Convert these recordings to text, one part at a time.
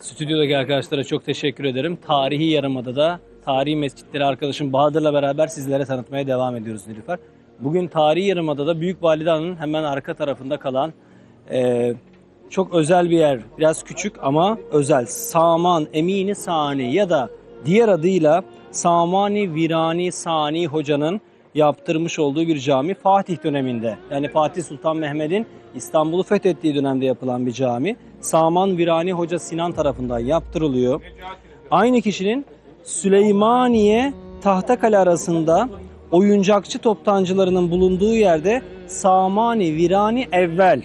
Stüdyodaki arkadaşlara çok teşekkür ederim. Tarihi Yarımada'da tarihi mescitleri arkadaşım Bahadır'la beraber sizlere tanıtmaya devam ediyoruz Nilüfer. Bugün Tarihi Yarımada'da Büyük Valide Han'ın hemen arka tarafında kalan eee, çok özel bir yer. Biraz küçük ama özel. Saman Emini Sani ya da diğer adıyla Samani Virani Sani Hoca'nın yaptırmış olduğu bir cami Fatih döneminde. Yani Fatih Sultan Mehmet'in İstanbul'u fethettiği dönemde yapılan bir cami. Saman Virani Hoca Sinan tarafından yaptırılıyor. Aynı kişinin Süleymaniye Tahtakale arasında oyuncakçı toptancılarının bulunduğu yerde Samani Virani Evvel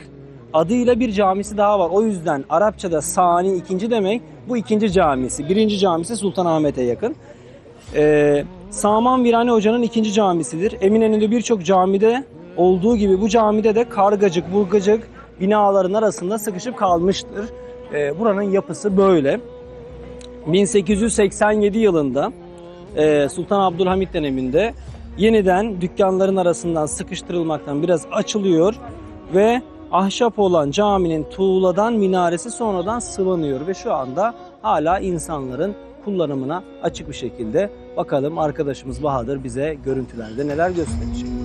adıyla bir camisi daha var. O yüzden Arapçada Sani ikinci demek bu ikinci camisi. Birinci camisi Sultanahmet'e yakın. Ee, Saman Virani Hoca'nın ikinci camisidir. Eminönü'nde birçok camide olduğu gibi bu camide de kargacık, burgacık binaların arasında sıkışıp kalmıştır. Ee, buranın yapısı böyle. 1887 yılında e, Sultan Abdülhamit döneminde yeniden dükkanların arasından sıkıştırılmaktan biraz açılıyor ve ahşap olan caminin tuğladan minaresi sonradan sıvanıyor ve şu anda hala insanların kullanımına açık bir şekilde bakalım arkadaşımız Bahadır bize görüntülerde neler gösterecek.